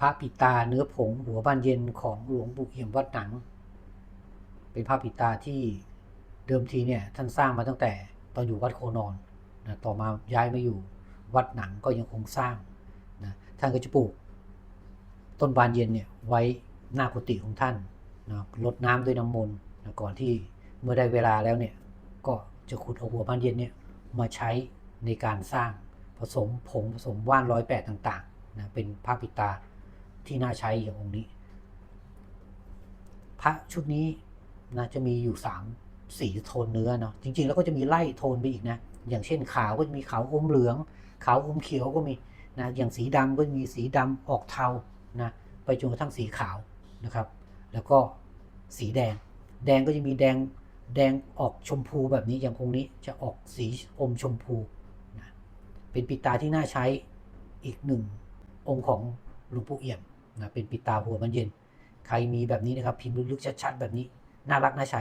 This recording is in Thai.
พระปิตาเนื้อผงหัวบานเย็นของหลวงปู่เอี่ยมวัดหนัง เป็นพระปิตาที่เดิมทีเนี่ยท่านสร้างมาตั้งแต่ตอนอยู่วัดโคนอนนะต่อมาย้ายมาอยู่วัดหนังก็ยังคงสร้างนะท่านก็จะปลูกต้นบานเย็นเนี่ยไว้หน้ากุฏิของท่านนะรดน้ำด้วยน้ำมนต์นะก่อนที่เมื่อได้เวลาแล้วเนี่ยก็จะขุดเอาหัวบานเย็นเนี่ยมาใช้ในการสร้างผสมผงผสมว่านร้อยแปดต่างๆนะเป็นพระปิตา ที่น่าใช้อย่างองค์นี้ พระชุดนี้นะจะมีอยู่สามสีโทนเนื้อเนาะจริง ๆ แล้วก็จะมีไล่โทนไปอีกนะ อย่างเช่นขาวก็จะมีขาวอมเหลือง ขาวอมเขียวก็มีนะอย่างสีดำก็มีสีดำออกเทานะไปจนกระทั่งสีขาวนะครับ แล้วก็สีแดง แดงก็จะมีแดงแดงออกชมพูแบบนี้อย่างองค์นี้จะออกสีอมชมพูนะเป็นปิดตาที่น่าใช้อีกหนึ่งองค์ของหลวงปู่เอี่ยม นะเป็นปิดตาหัวมันเย็น ใครมีแบบนี้นะครับพิมพ์ลึกๆชัดๆแบบนี้ น่ารักน่าใช้